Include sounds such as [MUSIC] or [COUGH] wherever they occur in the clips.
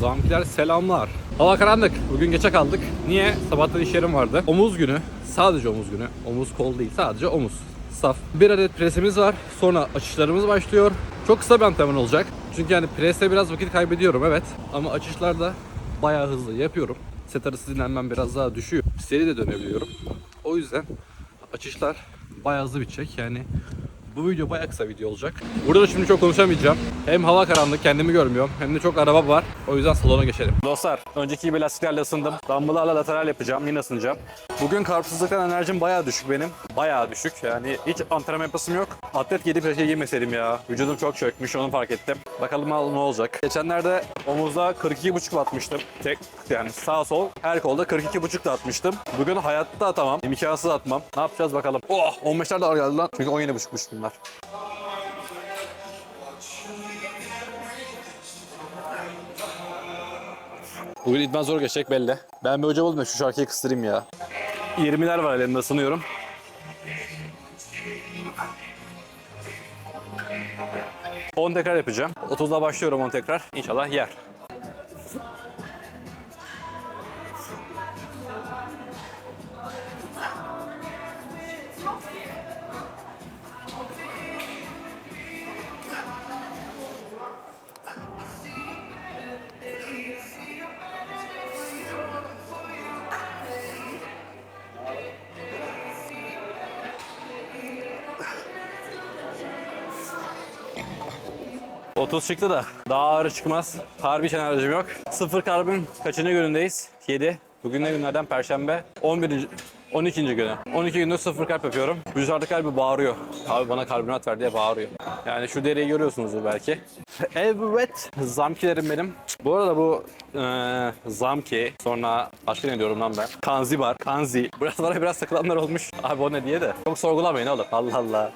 Zamkiler selamlar. Hava karanlık. Bugün geçe kaldık. Niye? Sabahtan iş yerim vardı. Omuz günü. Sadece omuz günü. Omuz kol değil. Sadece omuz. Saf. Bir adet presimiz var. Sonra açışlarımız başlıyor. Çok kısa bir antrenman olacak. Çünkü yani preste biraz vakit kaybediyorum evet. Ama açışlarda bayağı hızlı yapıyorum. Set arası dinlenmem biraz daha düşüyor. Seri de dönebiliyorum. O yüzden açışlar bayağı hızlı bitecek. Yani bu video bayağı kısa video olacak. Burada da şimdi çok konuşamayacağım. Hem hava karanlık kendimi görmüyorum hem de çok araba var. O yüzden salona geçelim. Dostlar önceki gibi lastiklerle ısındım. Dumbbell'larla lateral yapacağım. Yine ısınacağım. Bugün karpuzluktan enerjim bayağı düşük benim. Bayağı düşük. Yani hiç antrenman yapasım yok. Atlet giyip bir şey giymeseydim ya. Vücudum çok çökmüş onu fark ettim. Bakalım ne olacak. Geçenlerde omuzda 42,5 atmıştım. Tek yani sağ sol her kolda 42,5 da atmıştım. Bugün hayatta atamam. İmkansız atmam. Ne yapacağız bakalım. Oh 15'ler de ağır geldi lan. Çünkü 17,5'muş bunlar. Bugün idman zor geçecek belli. Ben bir hoca oldum da şu şarkıyı kıstırayım ya. 20'ler var elimde ısınıyorum. On tekrar yapacağım. 30'da başlıyorum 10 tekrar. İnşallah yer. Otuz çıktı da daha ağır çıkmaz. Harbi hiç enerjim yok. Sıfır karbon kaçıncı günündeyiz? 7. Bugün ne günlerden? Perşembe. 11. 12. günü. 12 günde sıfır kalp yapıyorum. Artık kalbi bağırıyor. Abi bana karbonat ver diye bağırıyor. Yani şu deriyi görüyorsunuzdur belki. Evet. Zamkilerim benim. Bu arada bu eee zamki sonra başka ne diyorum lan ben? Kanzibar. Kanzi. Biraz bana biraz takılanlar olmuş. Abi o ne diye de. Çok sorgulamayın oğlum. Allah Allah.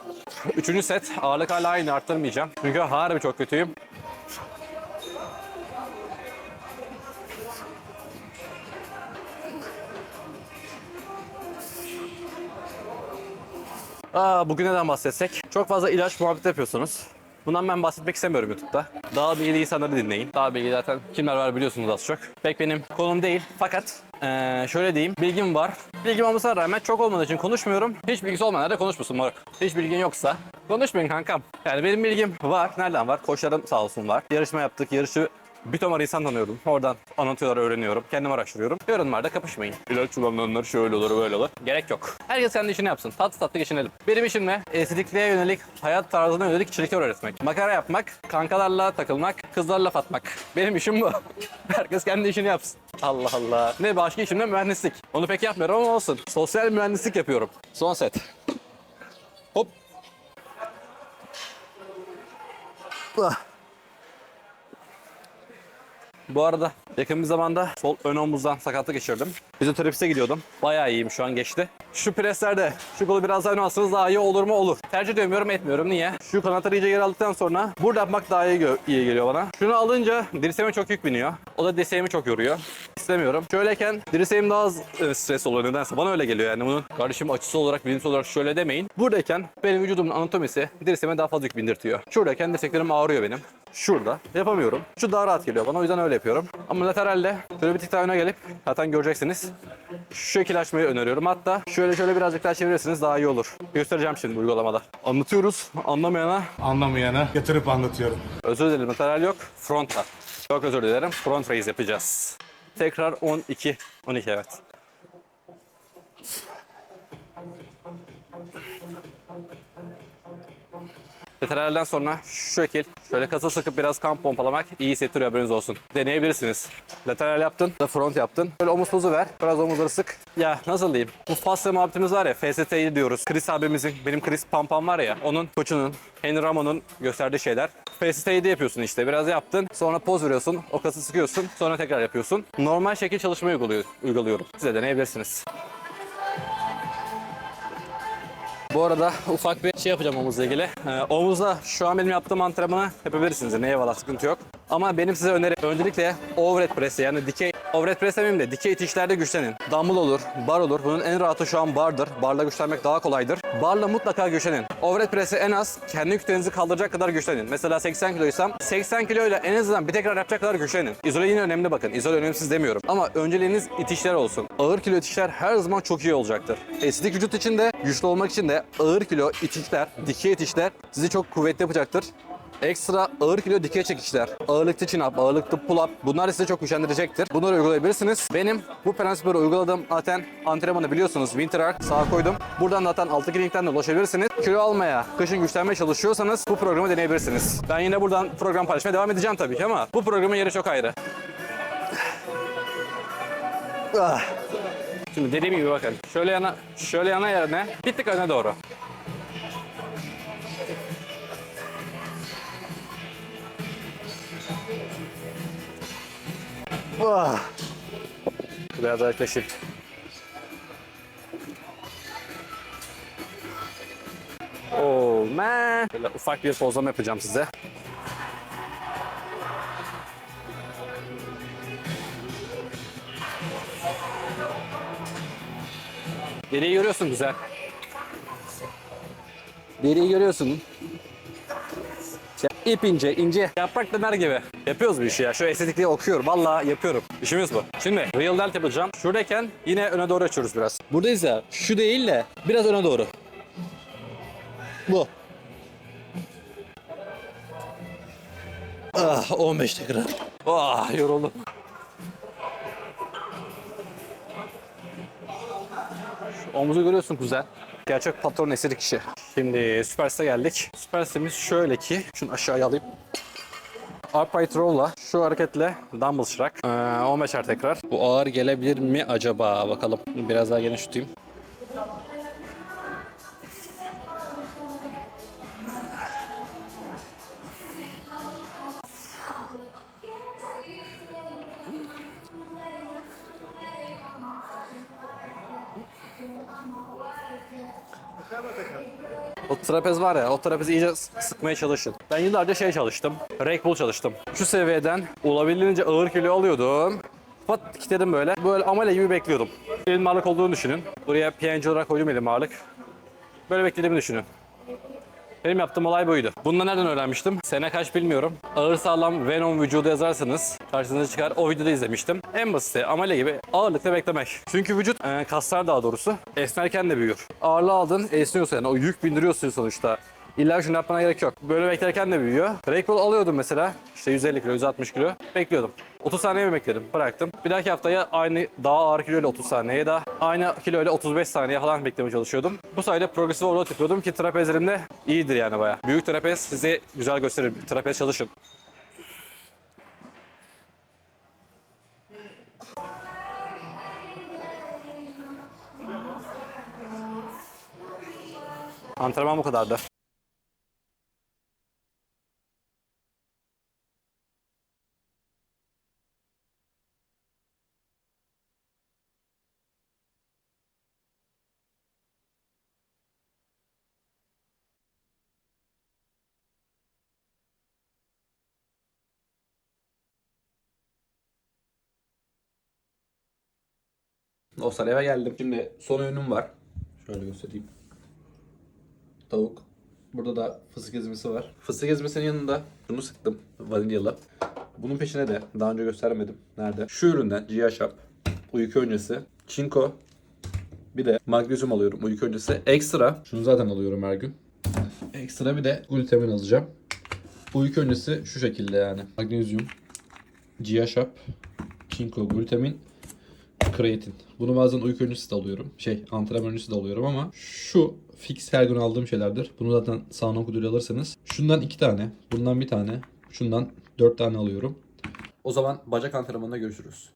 Üçüncü set ağırlık hala aynı arttırmayacağım. Çünkü harbi çok kötüyüm. Aa, bugün neden bahsetsek? Çok fazla ilaç muhabbeti yapıyorsunuz. Bundan ben bahsetmek istemiyorum YouTube'da. Daha bilgili insanları dinleyin. Daha bilgili zaten kimler var biliyorsunuz az çok. Pek benim konum değil. Fakat eee, şöyle diyeyim. Bilgim var. Bilgim olmasına rağmen çok olmadığı için konuşmuyorum. Hiç bilgisi olmayanlar da konuşmasın moruk. Hiç bilgin yoksa konuşmayın kankam. Yani benim bilgim var. Nereden var? Koçlarım sağ olsun var. Yarışma yaptık. Yarışı bir tomar insan tanıyorum. Oradan anlatıyorlar, öğreniyorum. Kendim araştırıyorum. Yorumlarda kapışmayın. İlaç kullananlar şöyle olur, böyle olur. Gerek yok. Herkes kendi işini yapsın. Tatlı tatlı geçinelim. Benim işim ne? Estetikliğe yönelik, hayat tarzına yönelik içerikler öğretmek. Makara yapmak, kankalarla takılmak, kızlarla laf atmak. Benim işim bu. [LAUGHS] Herkes kendi işini yapsın. Allah Allah. Ne başka işim de mühendislik. Onu pek yapmıyorum ama olsun. Sosyal mühendislik yapıyorum. Son set. Hop. Ah. Bu arada yakın bir zamanda sol ön omuzdan sakatlık geçirdim. Fizyoterapiste gidiyordum. Bayağı iyiyim şu an geçti. Şu preslerde şu kolu biraz daha öne alsanız daha iyi olur mu? Olur. Tercih ediyorum etmiyorum. Niye? Şu kanatları iyice geri aldıktan sonra burada yapmak daha iyi, iyi geliyor bana. Şunu alınca dirseğime çok yük biniyor. O da dirseğimi çok yoruyor. İstemiyorum. Şöyleyken dirseğim daha az e, stres oluyor nedense. Bana öyle geliyor yani. Bunun kardeşim açısı olarak, bilimsel olarak şöyle demeyin. Buradayken benim vücudumun anatomisi dirseğime daha fazla yük bindirtiyor. Şuradayken dirseklerim ağrıyor benim. Şurada yapamıyorum. Şu daha rahat geliyor bana o yüzden öyle yapıyorum. Ama lateralle şöyle bir tık daha öne gelip zaten göreceksiniz. Şu şekil açmayı öneriyorum. Hatta şöyle şöyle birazcık daha çevirirseniz daha iyi olur. Göstereceğim şimdi uygulamada. Anlatıyoruz. Anlamayana anlamayana yatırıp anlatıyorum. özür dilerim lateral yok. Front var. Çok özür dilerim. Front raise yapacağız. Tekrar 12. 12 evet. Lateralden sonra şu şekil şöyle kasa sıkıp biraz kan pompalamak iyi hissettiriyor haberiniz olsun. Deneyebilirsiniz. Lateral yaptın, da front yaptın. Böyle omuz pozu ver. Biraz omuzları sık. Ya nasıl diyeyim? Bu fasya muhabbetimiz var ya FST'yi diyoruz. Chris abimizin, benim Chris Pampam var ya onun koçunun, Henry Ramon'un gösterdiği şeyler. FST'yi de yapıyorsun işte. Biraz yaptın. Sonra poz veriyorsun. O kası sıkıyorsun. Sonra tekrar yapıyorsun. Normal şekil uyguluyor, uyguluyorum. Size deneyebilirsiniz. Bu arada ufak bir şey yapacağım omuzla ilgili. Ee, omuzda şu an benim yaptığım antrenmanı yapabilirsiniz. Yani eyvallah sıkıntı yok. Ama benim size önerim öncelikle overhead press yani dikey overhead press demeyeyim de dikey itişlerde güçlenin. Dumbbell olur, bar olur. Bunun en rahatı şu an bardır. Barla güçlenmek daha kolaydır. Barla mutlaka güçlenin. Overhead press'e en az kendi kütlenizi kaldıracak kadar güçlenin. Mesela 80 kiloysam 80 kiloyla en azından bir tekrar yapacak kadar güçlenin. İzole yine önemli bakın. İzole önemsiz demiyorum. Ama önceliğiniz itişler olsun. Ağır kilo itişler her zaman çok iyi olacaktır. Estetik vücut için de güçlü olmak için de ağır kilo itişler, dikey itişler sizi çok kuvvetli yapacaktır. Ekstra ağır kilo dikey çekişler, ağırlıklı chin up, ağırlıklı pull up bunlar sizi çok güçlendirecektir. Bunları uygulayabilirsiniz. Benim bu prensipleri uyguladığım zaten antrenmanı biliyorsunuz. Winter Arc sağa koydum. Buradan zaten alttaki linkten de ulaşabilirsiniz. Kilo almaya, kışın güçlenmeye çalışıyorsanız bu programı deneyebilirsiniz. Ben yine buradan program paylaşmaya devam edeceğim tabii ki ama bu programın yeri çok ayrı. Ah. Şimdi dediğim gibi bakın. Şöyle yana, şöyle yana yerine bir tık öne doğru. Ah. Biraz daha yaklaşayım. Oh man. Böyle ufak bir pozlama yapacağım size. Deriyi görüyorsun güzel. Deriyi görüyorsun. İp ince, ince. Yaprak döner gibi. Yapıyoruz bu işi ya. Şu estetikliği okuyorum. Vallahi yapıyorum. İşimiz bu. Şimdi real delt yapacağım. Şuradayken yine öne doğru açıyoruz biraz. Buradayız ya. Şu değil de biraz öne doğru. Bu. Ah 15 tekrar. Ah yoruldum. Şu omuzu görüyorsun güzel. Gerçek patron eseri kişi. Şimdi Superst'e geldik. Superst'imiz şöyle ki, şunu aşağıya alayım. Upright Row'la şu hareketle dumbbell şırak. Ee, 15'er tekrar. Bu ağır gelebilir mi acaba? Bakalım. Biraz daha geniş tutayım. O trapez var ya, o trapezi iyice sıkmaya çalışın. Ben yıllarca şey çalıştım, rake pull çalıştım. Şu seviyeden olabildiğince ağır kilo alıyordum. Pat kilitledim böyle. Böyle amele gibi bekliyordum. Elim ağırlık olduğunu düşünün. Buraya PNG olarak koydum elim ağırlık. Böyle beklediğimi düşünün. Benim yaptığım olay buydu. Bunu da nereden öğrenmiştim? Sene kaç bilmiyorum. Ağır sağlam Venom vücudu yazarsanız karşınıza çıkar. O videoda izlemiştim. En basiti amele gibi ağırlıkta beklemek. Çünkü vücut, e, kaslar daha doğrusu esnerken de büyür. Ağırlığı aldın, esniyorsun yani o yük bindiriyorsun sonuçta. İlla şunu yapmana gerek yok. Böyle beklerken de büyüyor. Red Bull alıyordum mesela. İşte 150 kilo, 160 kilo. Bekliyordum. 30 saniye mi bekledim? Bıraktım. Bir dahaki haftaya aynı daha ağır kiloyla 30 saniye da aynı kiloyla 35 saniye falan beklemeye çalışıyordum. Bu sayede progresif overload yapıyordum ki trapezlerimde iyidir yani baya. Büyük trapez size güzel gösterir. Trapez çalışın. Antrenman bu kadardı. Dostlar eve geldim. Şimdi son öğünüm var. Şöyle göstereyim. Tavuk. Burada da fıstık ezmesi var. Fıstık ezmesinin yanında şunu sıktım. Vanilyalı. Bunun peşine de daha önce göstermedim. Nerede? Şu üründen Gia Shop. Uyku öncesi. Çinko. Bir de magnezyum alıyorum uyku öncesi. Ekstra. Şunu zaten alıyorum her gün. Ekstra bir de glutamin alacağım. Uyku öncesi şu şekilde yani. Magnezyum. Gia Shop. Çinko, glutamin, kreatin. Bunu bazen uyku öncesi de alıyorum. Şey antrenman öncesi de alıyorum ama şu fix her gün aldığım şeylerdir. Bunu zaten sağına kuduyla alırsanız. Şundan iki tane, bundan bir tane, şundan dört tane alıyorum. O zaman bacak antrenmanında görüşürüz.